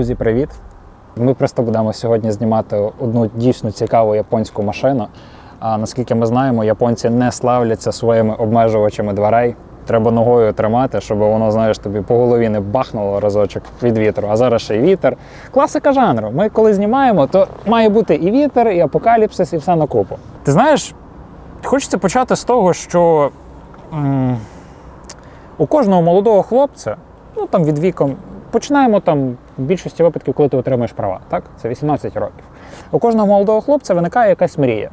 Друзі, привіт! Ми просто будемо сьогодні знімати одну дійсно цікаву японську машину. А наскільки ми знаємо, японці не славляться своїми обмежувачами дверей. Треба ногою тримати, щоб воно, знаєш, тобі по голові не бахнуло разочок від вітру. А зараз ще й вітер. Класика жанру. Ми коли знімаємо, то має бути і вітер, і апокаліпсис, і все на купу. Ти знаєш, хочеться почати з того, що м, у кожного молодого хлопця, ну там від віком, починаємо там в більшості випадків, коли ти отримуєш права, так? Це 18 років. У кожного молодого хлопця виникає якась мрія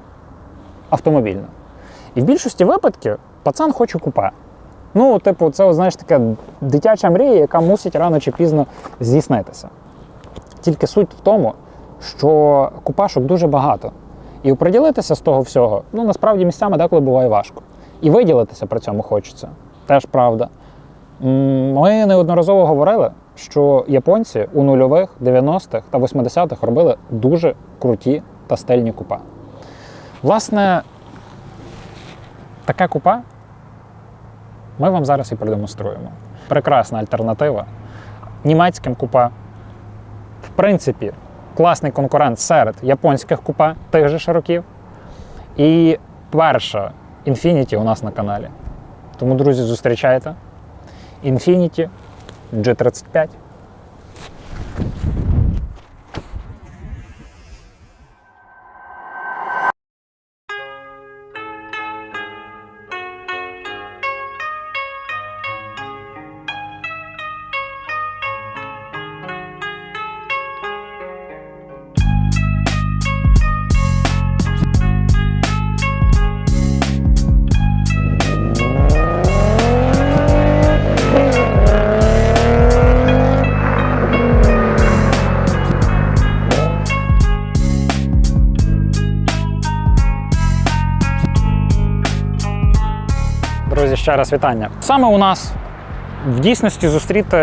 автомобільна. І в більшості випадків пацан хоче купе. Ну, типу, це, знаєш, така дитяча мрія, яка мусить рано чи пізно здійснитися. Тільки суть в тому, що купашок дуже багато. І оприділитися з того всього, ну насправді місцями деколи буває важко. І виділитися при цьому хочеться. Теж правда. Ми неодноразово говорили, що японці у нульових, 90-х та 80-х робили дуже круті та стильні купе. Власне, таке купе ми вам зараз і продемонструємо. Прекрасна альтернатива німецьким купе. В принципі, класний конкурент серед японських купе тих же широків. І перша Infiniti у нас на каналі. Тому, друзі, зустрічайте. Infiniti G35. Ще раз вітання. Саме у нас в дійсності зустріти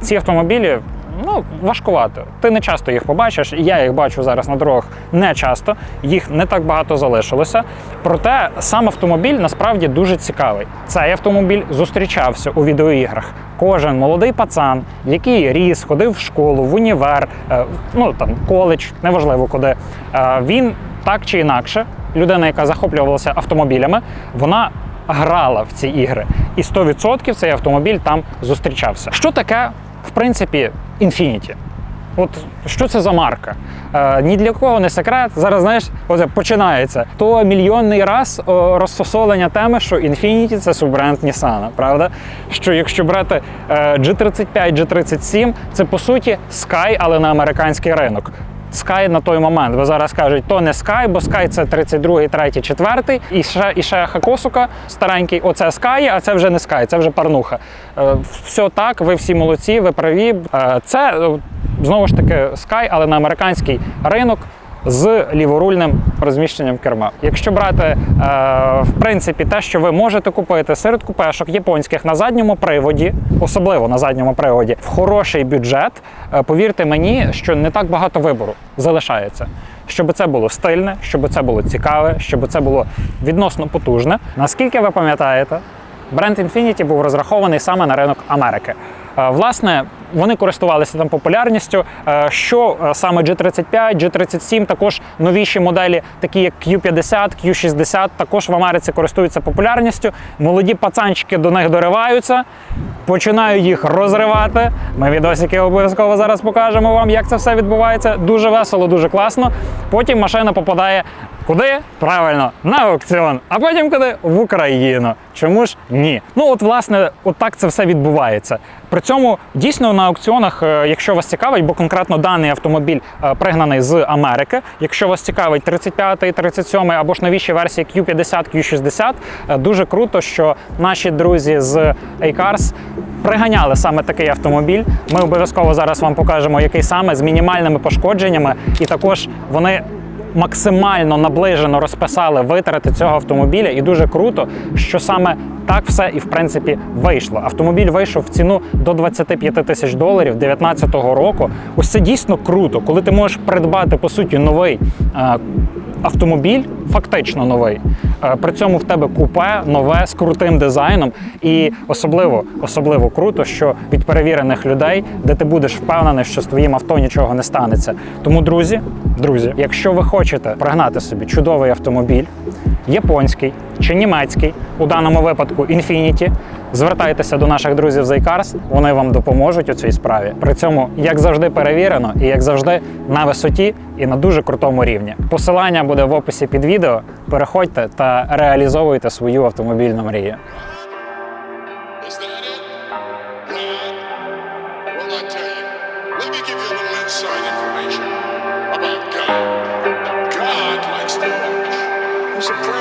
ці автомобілі ну, важкувато. Ти не часто їх побачиш. Я їх бачу зараз на дорогах не часто, їх не так багато залишилося. Проте сам автомобіль насправді дуже цікавий. Цей автомобіль зустрічався у відеоіграх. Кожен молодий пацан, який ріс, ходив в школу, в універ, е, ну там коледж, неважливо куди. е, Він так чи інакше, людина, яка захоплювалася автомобілями, вона грала в ці ігри. І 100% цей автомобіль там зустрічався. Що таке, в принципі, Infiniti? От що це за марка? Е, ні для кого не секрет. Зараз знаєш, оце починається. То мільйонний раз розсосолення теми, що Infiniti – це суббренд Nissan, правда? Що якщо брати е, G35, G37, це по суті Sky, але на американський ринок. Sky на той момент, бо зараз кажуть, то не Sky, бо Sky це 32, 3, 4, і ще, і ще Хакосука старенький, оце Sky, а це вже не Sky, це вже парнуха. Е, все так, ви всі молодці, ви праві. Е, це е, знову ж таки Sky, але на американський ринок. З ліворульним розміщенням керма. Якщо брати е, в принципі те, що ви можете купити серед купешок японських на задньому приводі, особливо на задньому приводі, в хороший бюджет, е, повірте мені, що не так багато вибору залишається. Щоб це було стильне, щоб це було цікаве, щоб це було відносно потужне. Наскільки ви пам'ятаєте, бренд Infiniti був розрахований саме на ринок Америки. Власне, вони користувалися там популярністю. Е, Що е, саме G35, G37, також новіші моделі, такі як Q50, Q60, також в Америці користуються популярністю. Молоді пацанчики до них дориваються, починають їх розривати. Ми відосики обов'язково зараз покажемо вам, як це все відбувається. Дуже весело, дуже класно. Потім машина попадає Куди? Правильно, на аукціон, а потім куди? В Україну. Чому ж ні? Ну от власне, от це все відбувається. При цьому дійсно на аукціонах, е, якщо вас цікавить, бо конкретно даний автомобіль е, пригнаний з Америки. Якщо вас цікавить 35, 37 або ж новіші версії Q50, Q60, е, дуже круто, що наші друзі з A-Cars приганяли саме такий автомобіль. Ми обов'язково зараз вам покажемо, який саме з мінімальними пошкодженнями, і також вони максимально наближено розписали витрати цього автомобіля, і дуже круто, що саме так все і в принципі вийшло. Автомобіль вийшов в ціну до 25 тисяч доларів 2019 року. Ось це дійсно круто, коли ти можеш придбати по суті новий. е, автомобіль фактично новий. Е, При цьому в тебе купе нове з крутим дизайном, і особливо особливо круто, що від перевірених людей, де ти будеш впевнений, що з твоїм авто нічого не станеться. Тому, друзі, друзі, якщо ви хочете пригнати собі чудовий автомобіль, японський чи німецький, у даному випадку Infiniti, звертайтеся до наших друзів з iCars, вони вам допоможуть у цій справі. При цьому, як завжди, перевірено і як завжди, на висоті і на дуже крутому рівні. Посилання буде в описі під відео. Переходьте та реалізовуйте свою автомобільну мрію. Let me give you a little inside information He's a.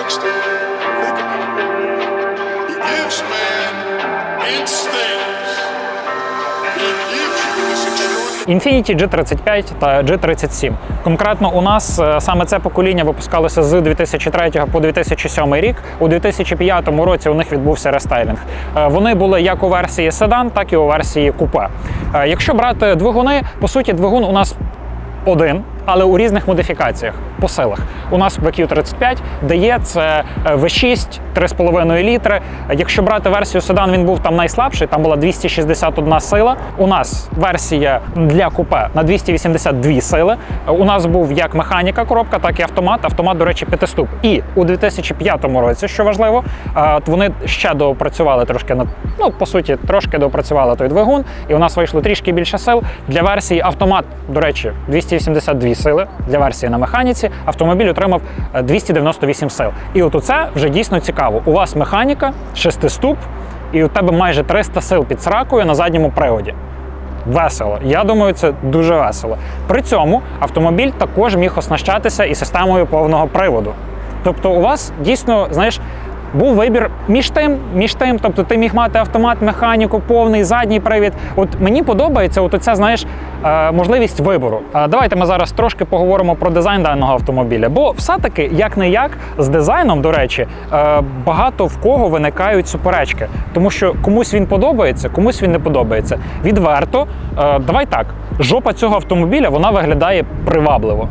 Infiniti G35 та G37. Конкретно у нас е, саме це покоління випускалося з 2003 по 2007 рік. У 2005 році у них відбувся рестайлінг. Е, Вони були як у версії седан, так і у версії купе. Е, Якщо брати двигуни, по суті, двигун у нас один, але у різних модифікаціях по силах. У нас VQ35 дає це е, V6, 3,5 літри. Якщо брати версію седан, він був там найслабший, там була 261 сила. У нас версія для купе на 282 сили. У нас був як механіка коробка, так і автомат. Автомат, до речі, п'ятиступ. І у 2005 році, що важливо, е, вони ще доопрацювали трошки на ну по суті, трошки доопрацювали той двигун, і у нас вийшло трішки більше сил. Для версії автомат, до речі, 282 сили. Для версії на механіці автомобіль отримав е, 298 сил. І от це вже дійсно цікаво. У вас механіка, шестиступ, і у тебе майже 300 сил під сракою на задньому приводі. Весело. Я думаю, це дуже весело. При цьому автомобіль також міг оснащатися і системою повного приводу. Тобто, у вас дійсно, знаєш, був вибір між тим, між тим, тобто ти міг мати автомат, механіку, повний задній привід. От мені подобається, от оця, знаєш, е, можливість вибору. Е, Давайте ми зараз трошки поговоримо про дизайн даного автомобіля. Бо все-таки, як не як, з дизайном, до речі, е, багато в кого виникають суперечки, тому що комусь він подобається, комусь він не подобається. Відверто, давай так, жопа цього автомобіля вона виглядає привабливо.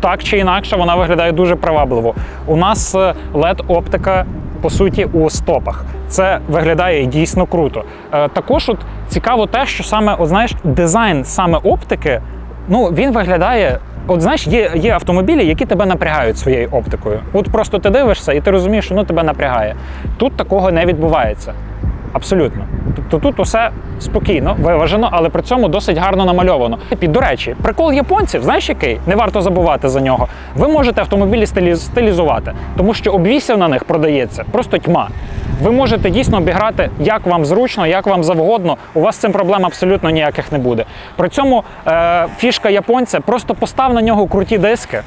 Так чи інакше, вона виглядає дуже привабливо. У нас е, LED-оптика, по суті, у стопах. Це виглядає дійсно круто. Е, Також от цікаво те, що саме, от знаєш, дизайн саме оптики, ну він виглядає. От знаєш, є, є автомобілі, які тебе напрягають своєю оптикою. От просто ти дивишся і ти розумієш, що ну тебе напрягає. Тут такого не відбувається. Абсолютно. Тобто тут усе спокійно, виважено, але при цьому досить гарно намальовано. І, до речі, прикол японців, знаєш який? Не варто забувати за нього. Ви можете автомобілі стилі- стилізувати, тому що обвісів на них продається просто тьма. Ви можете дійсно обіграти як вам зручно, як вам завгодно. У вас з цим проблем абсолютно ніяких не буде. При цьому е, фішка японця просто постав на нього круті диски.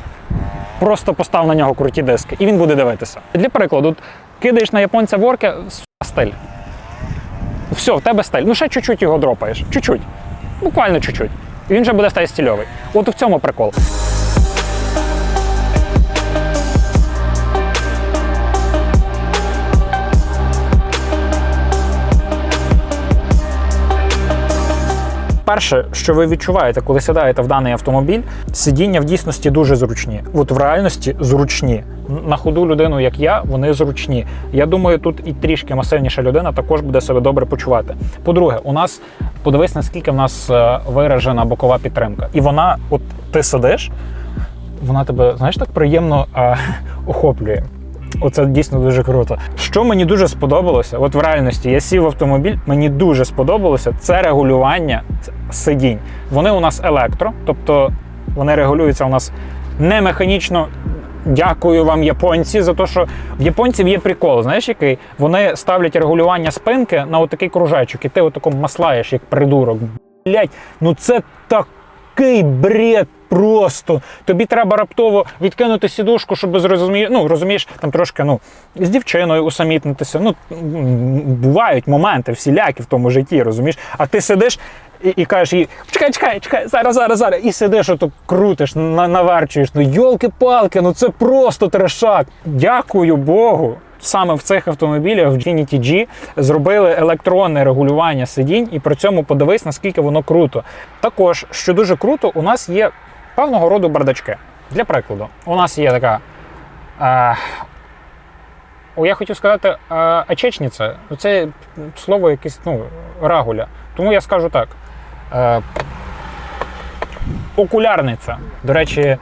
Просто постав на нього круті диски, і він буде дивитися. Для прикладу, кидаєш на японця ворки, стиль. Все, в тебе стиль. Ну ще чуть-чуть його дропаєш. Чуть-чуть. Буквально чуть-чуть. І він вже буде стати стильовий. От в цьому прикол. Перше, що ви відчуваєте, коли сідаєте в даний автомобіль, сидіння в дійсності дуже зручні. От в реальності зручні. На ходу людину, як я, вони зручні. Я думаю, тут і трішки масивніша людина також буде себе добре почувати. По-друге, у нас подивись, наскільки в нас е, виражена бокова підтримка. І вона, от ти сидиш, вона тебе, знаєш, так приємно е, охоплює. Оце дійсно дуже круто. Що мені дуже сподобалося, от в реальності я сів в автомобіль, мені дуже сподобалося це регулювання сидінь. Вони у нас електро, тобто вони регулюються у нас не механічно. Дякую вам, японці, за те, що в японців є прикол. Знаєш, який? Вони ставлять регулювання спинки на отакий кружечок, і ти отако маслаєш, як придурок. Блять, ну це такий бред просто. Тобі треба раптово відкинути сідушку, щоб зрозуміти, ну розумієш, там трошки ну, з дівчиною усамітнитися. Ну, бувають моменти всілякі в тому житті, розумієш? А ти сидиш і, і кажеш їй, чекай, чекай, чекай, зараз, зараз, зараз. І сидиш, ото крутиш, на, наверчуєш. Ну, йолки-палки, ну це просто трешак. Дякую Богу. Саме в цих автомобілях в Infiniti G зробили електронне регулювання сидінь, і при цьому подивись, наскільки воно круто. Також, що дуже круто, у нас є певного роду бардачки. Для прикладу, у нас є така. Е, о, я хотів сказати е, очечниця. Це слово якесь ну, рагуля. Тому я скажу так. Е, окулярниця. До речі, е,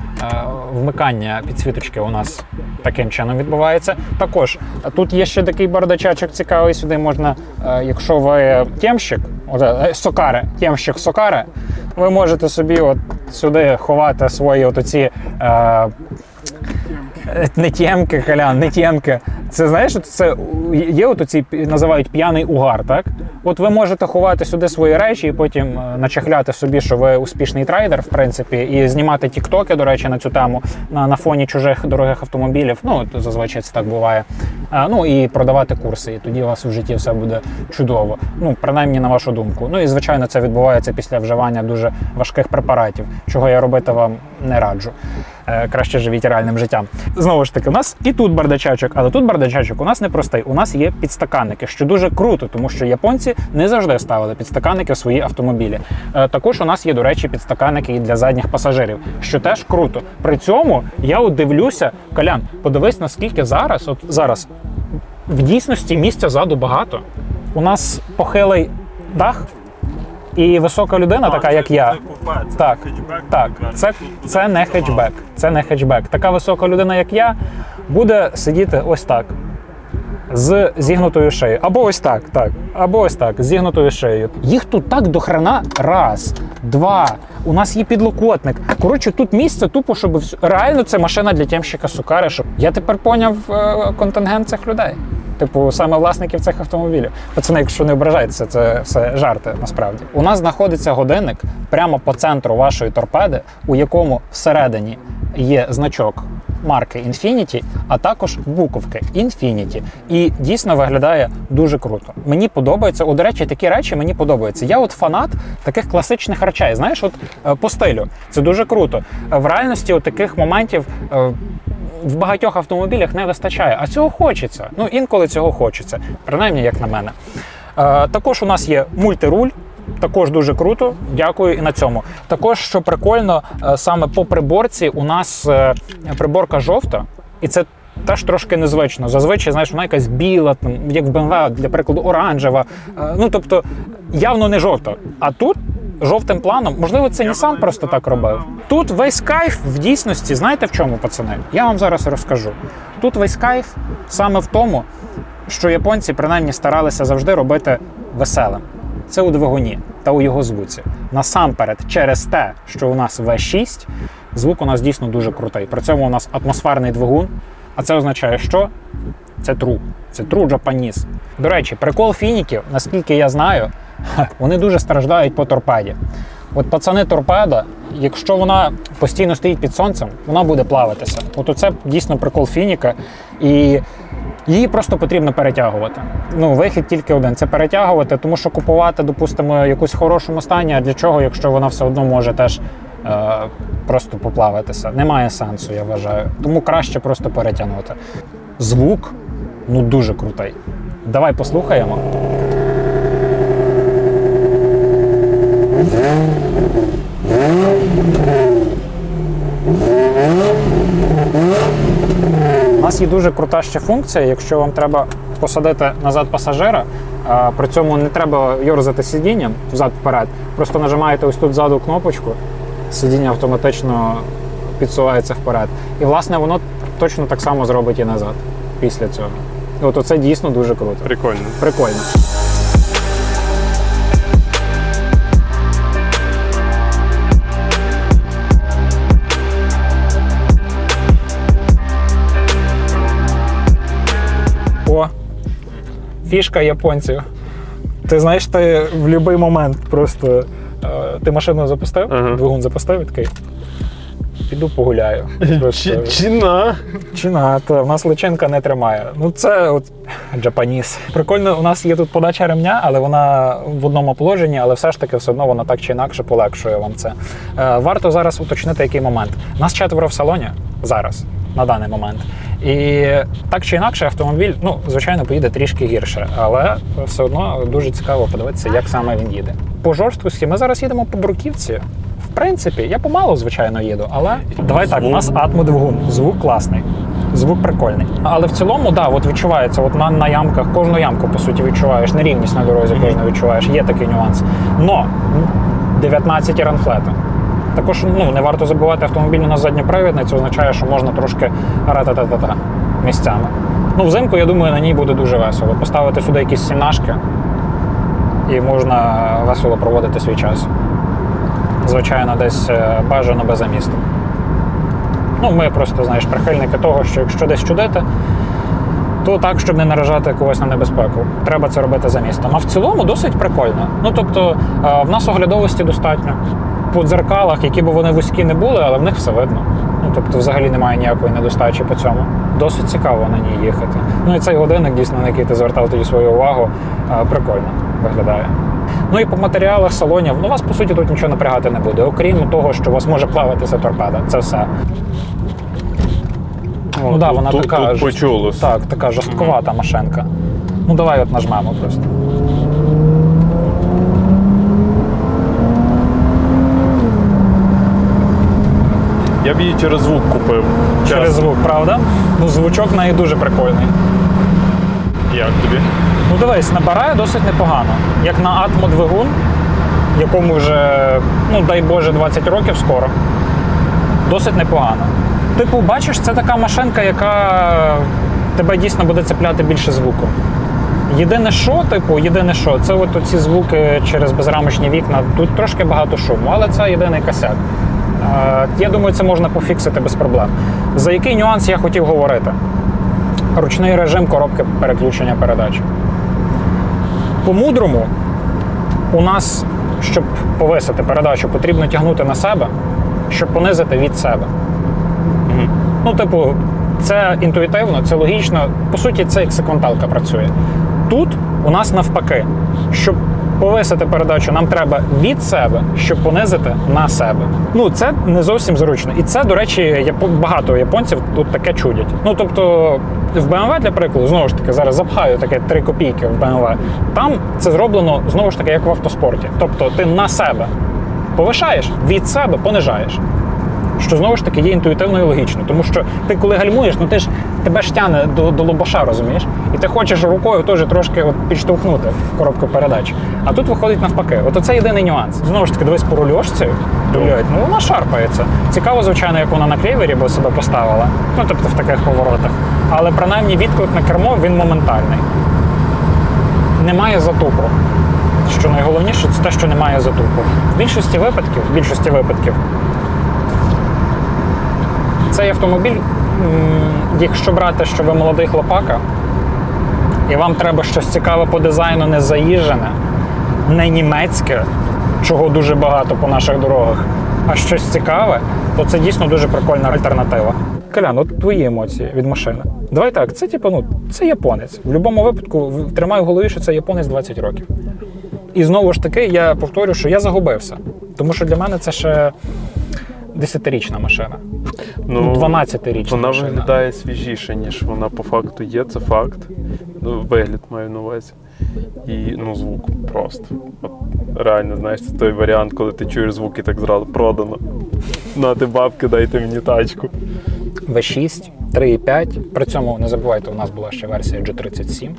вмикання підсвіточки у нас таким чином відбувається. Також тут є ще такий бардачачок цікавий. Сюди можна, е, якщо ви тємщик, е, тємщик сокаре, ви можете собі от сюди ховати свої от оці. Е, не тємки, халян, не тємки. Це знаєш, це є от оці називають п'яний угар, так? От ви можете ховати сюди свої речі і потім е, начехляти собі, що ви успішний трейдер, в принципі, і знімати тіктоки, до речі, на цю тему на, на фоні чужих дорогих автомобілів. Ну, зазвичай це так буває. А, ну і продавати курси. І тоді у вас в житті все буде чудово. Ну, принаймні, на вашу думку. Ну і звичайно, це відбувається після вживання дуже важких препаратів, чого я робити вам не раджу. Е, краще живіть реальним життям. Знову ж таки, у нас і тут бардачачок, але тут бардачачок у нас не простий. У нас є підстаканники, що дуже круто, тому що японці не завжди ставили підстаканники в свої автомобілі. Е, також у нас є, до речі, підстаканники і для задніх пасажирів, що теж круто. При цьому я от дивлюся, Колян, подивись, наскільки зараз, от зараз в дійсності місця ззаду багато. У нас похилий дах. І висока людина, така як я, так, так, це, це не хетчбек. Це не хетчбек. Така висока людина, як я, буде сидіти ось так. З зігнутою шиєю. Або ось так, так. Або ось так, з зігнутою шиєю. Їх тут так до хрена. Раз, два. У нас є підлокотник. Коротше, тут місце тупо, щоб реально це машина для тємщика сукари. Щоб я тепер поняв е, контингент цих людей. Типу, саме власників цих автомобілів. Пацани, якщо не ображайтеся, це все жарти насправді. У нас знаходиться годинник прямо по центру вашої торпеди, у якому всередині є значок марки Infinity, а також буковки Infinity. І дійсно виглядає дуже круто. Мені подобається. О, до речі, такі речі мені подобаються. Я от фанат таких класичних речей. Знаєш, от е, по стилю. Це дуже круто. Е, В реальності от таких моментів. В багатьох автомобілях не вистачає, а цього хочеться. Ну інколи цього хочеться, принаймні як на мене. Е, також у нас є мультируль. Також дуже круто, дякую і на цьому. Також, що прикольно, е, саме по приборці у нас е, приборка жовта, і це теж трошки незвично. Зазвичай, знаєш, вона якась біла, там, як в BMW, для прикладу, оранжева. Е, Ну тобто явно не жовта. А тут жовтим планом, можливо, це Nissan просто так робив. Тут весь кайф в дійсності, знаєте в чому, пацани? Я вам зараз розкажу. Тут весь кайф саме в тому, що японці принаймні старалися завжди робити веселим. Це у двигуні та у його звуці. Насамперед, через те, що у нас V6, звук у нас дійсно дуже крутий. При цьому у нас атмосферний двигун, а це означає, що це true. Це true Japanese. До речі, прикол фініків, наскільки я знаю, вони дуже страждають по торпеді. От пацани торпеда, якщо вона постійно стоїть під сонцем, вона буде плаватися. От оце дійсно прикол фініка. І її просто потрібно перетягувати. Ну, вихід тільки один це перетягувати, тому що купувати, допустимо, якусь хорошому стані, а для чого, якщо вона все одно може теж просто поплаватися. Немає сенсу, я вважаю. Тому краще просто перетягнути. Звук ну дуже крутий. Давай послухаємо. У нас є дуже крута ще функція, якщо вам треба посадити назад пасажира, при цьому не треба йорзати сидінням взад-вперед. Просто нажимаєте ось тут ззаду кнопочку, сидіння автоматично підсувається вперед. І власне воно точно так само зробить і назад після цього. І от оце дійсно дуже круто. Прикольно. Прикольно. О, фішка японців. Ти знаєш, ти в будь-який момент просто ти машину запустив, Ага. двигун запустив і такий. Піду погуляю. Просто- Чи, чина. Чина, та в нас личинка не тримає. Ну це от Джапаніс. Прикольно, у нас є тут подача ремня, але вона в одному положенні, але все ж таки все одно вона так чи інакше полегшує вам це. Е, варто зараз уточнити, який момент. Нас четверо в салоні зараз, на даний момент. І так чи інакше, автомобіль, ну, звичайно, поїде трішки гірше, але все одно дуже цікаво подивитися, як саме він їде. По жорсткості ми зараз їдемо по бруківці. В принципі, я помалу, звичайно, їду, але давай так, у нас атмодвигун, звук класний. Звук прикольний. Але в цілому, да, от відчувається, от на, на ямках, кожну ямку, по суті, відчуваєш, нерівність на дорозі кожну відчуваєш, є такий нюанс. Но 19 ранфлети. Також ну, не варто забувати автомобіль на задньопривідний, це означає, що можна трошки рататата місцями. Ну, взимку, я думаю, на ній буде дуже весело. Поставити сюди якісь сінашки і можна весело проводити свій час. Звичайно, десь е, бажано без замісту. Ну, ми просто, знаєш, прихильники того, що якщо десь чудити, то так, щоб не наражати когось на небезпеку. Треба це робити за містом. А в цілому досить прикольно. Ну тобто, е, в нас оглядовості достатньо. По дзеркалах, які б вони вузькі не були, але в них все видно. Ну тобто, взагалі немає ніякої недостачі по цьому. Досить цікаво на ній їхати. Ну і цей годинник, дійсно, на який ти звертав тоді свою увагу, е, прикольно виглядає. Ну і по матеріалах салонів, ну вас по суті тут нічого напрягати не буде, окрім того, що у вас може плавитися торпеда. Це все. Ну да, вона тут, така Тут ж- почулось. Так, така жорстковата машинка. Ну давай от нажмемо просто. Я б її через звук купив. Через Чесно. звук, правда? Ну, звучок в неї дуже прикольний. Як тобі? Ну дивись, набирає досить непогано. Як на атмодвигун, якому вже, ну дай Боже, 20 років скоро. Досить непогано. Типу, бачиш, це така машинка, яка тебе дійсно буде цепляти більше звуку. Єдине що, типу, єдине що, це от ці звуки через безрамочні вікна. Тут трошки багато шуму, але це єдиний косяк. Я думаю, це можна пофіксити без проблем. За який нюанс я хотів говорити? Ручний режим коробки переключення передач. По-мудрому, у нас, щоб повисити передачу, потрібно тягнути на себе, щоб понизити від себе. Ну, типу, це інтуїтивно, це логічно. По суті, це як секванталка працює. Тут у нас навпаки, щоб повисити передачу, нам треба від себе, щоб понизити на себе. Ну, це не зовсім зручно. І це, до речі, багато японців тут таке чудять. Ну, тобто, в BMW, для прикладу, знову ж таки, зараз запхаю таке 3 копійки в BMW. Там це зроблено знову ж таки, як в автоспорті. Тобто, ти на себе повишаєш, від себе понижаєш що знову ж таки є інтуїтивно і логічно. Тому що ти, коли гальмуєш, ну ти ж тебе ж тяне до, до лобаша, розумієш? І ти хочеш рукою теж трошки от підштовхнути коробку передач. А тут виходить навпаки. От це єдиний нюанс. Знову ж таки, дивись по рульошці, блядь, ну вона шарпається. Цікаво, звичайно, як вона на клівері би себе поставила. Ну тобто в таких поворотах. Але принаймні відклик на кермо він моментальний. Немає затупу. Що найголовніше, це те, що немає затупу. В більшості випадків, в більшості випадків, цей автомобіль, якщо брати, що ви молодий хлопака, і вам треба щось цікаве по дизайну, не заїжджене, не німецьке, чого дуже багато по наших дорогах, а щось цікаве, то це дійсно дуже прикольна альтернатива. Колян, от твої емоції від машини. Давай так, це типу, ну, це японець. В будь-якому випадку тримаю в голові, що це японець 20 років. І знову ж таки, я повторю, що я загубився. Тому що для мене це ще 10-річна машина. Ну, 12-річна Вона машина. виглядає свіжіше, ніж вона по факту є, це факт. Ну, вигляд маю на увазі. І ну, звук просто. От, реально, знаєш, це той варіант, коли ти чуєш звук і так зразу продано. Нати бабки, дайте мені тачку. V6, 3,5. При цьому не забувайте, у нас була ще версія G37,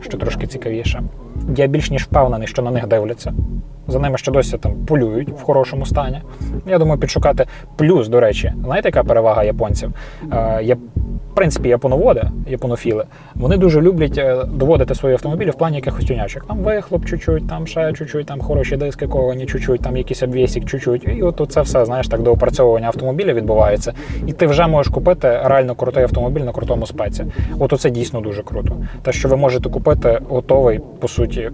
що трошки цікавіше. Я більш ніж впевнений, що на них дивляться. За ними ще досі там полюють в хорошому стані. Я думаю, підшукати плюс, до речі, знаєте, яка перевага японців? Е, принципі, японоводи, японофіли, вони дуже люблять е, доводити свої автомобілі в плані якихось тюнячок. Там вихлоп чуть-чуть, там ще чуть-чуть, там хороші диски ковані чуть-чуть, там якийсь обвісик чуть-чуть. І от це все, знаєш, так доопрацьовування автомобіля відбувається. І ти вже можеш купити реально крутий автомобіль на крутому спеці. От оце дійсно дуже круто. Те, що ви можете купити готовий, по суті,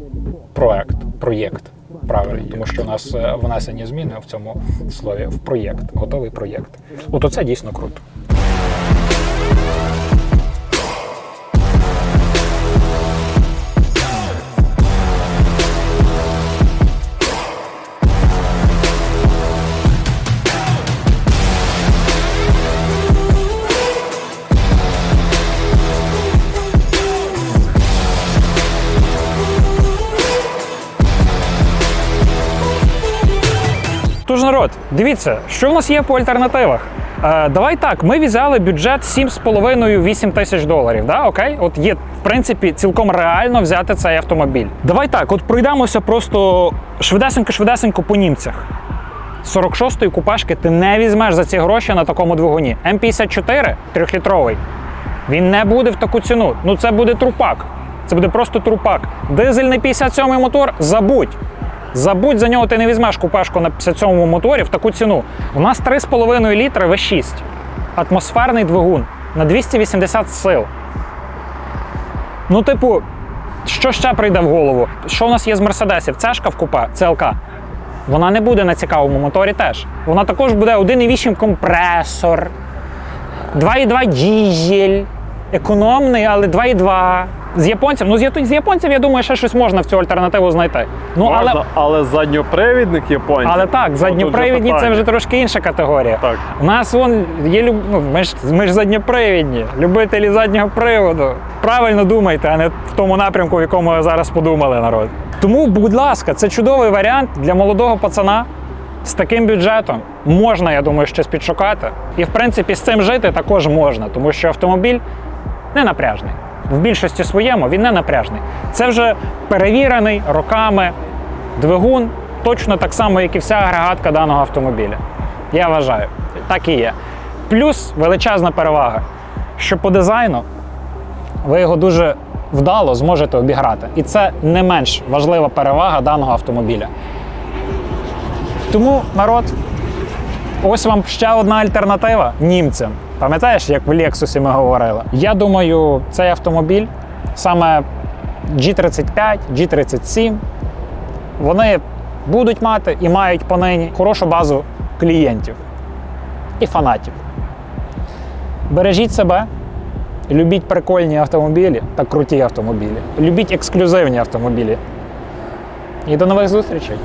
проект, проєкт. Правильно, тому що у нас е, внесені зміни в цьому слові в проєкт, готовий проєкт. От оце дійсно круто. Тож народ, дивіться, що в нас є по альтернативах. Е, давай так, ми взяли бюджет 7,5-8 тисяч доларів. Да? Окей? От є, в принципі, цілком реально взяти цей автомобіль. Давай так, от пройдемося просто швидесенько-швидесенько по німцях. 46-ї купешки ти не візьмеш за ці гроші на такому двигуні. М54 трьохлітровий. Він не буде в таку ціну. Ну це буде трупак. Це буде просто трупак. Дизельний 57-й мотор забудь. Забудь за нього, ти не візьмеш купешку на 57-му моторі в таку ціну. У нас 3,5 літри V6. Атмосферний двигун на 280 сил. Ну, типу, що ще прийде в голову? Що у нас є з мерседесів? Цешка в купе, ЦЛК. Вона не буде на цікавому моторі теж. Вона також буде 1,8 компресор, 2,2 дізель, економний, але 2,2. З японців, ну з, японців, я думаю, ще щось можна в цю альтернативу знайти. Ну, але, Можна, але задньопривідник японців. але так, задньопривідні це вже трошки інша категорія. Так. У нас вон є люб... ну, ми, ж, ми ж задньопривідні, любителі заднього приводу. Правильно думайте, а не в тому напрямку, в якому ви зараз подумали, народ. Тому, будь ласка, це чудовий варіант для молодого пацана з таким бюджетом. Можна, я думаю, щось підшукати. І в принципі з цим жити також можна, тому що автомобіль не напряжний. В більшості своєму він не напряжний. Це вже перевірений роками двигун, точно так само, як і вся агрегатка даного автомобіля. Я вважаю, так і є. Плюс величезна перевага, що по дизайну ви його дуже вдало зможете обіграти. І це не менш важлива перевага даного автомобіля. Тому народ, ось вам ще одна альтернатива німцям. Пам'ятаєш, як в Лексусі ми говорили? Я думаю, цей автомобіль саме G35, G37, вони будуть мати і мають понині хорошу базу клієнтів і фанатів. Бережіть себе, любіть прикольні автомобілі та круті автомобілі. Любіть ексклюзивні автомобілі. І до нових зустрічей!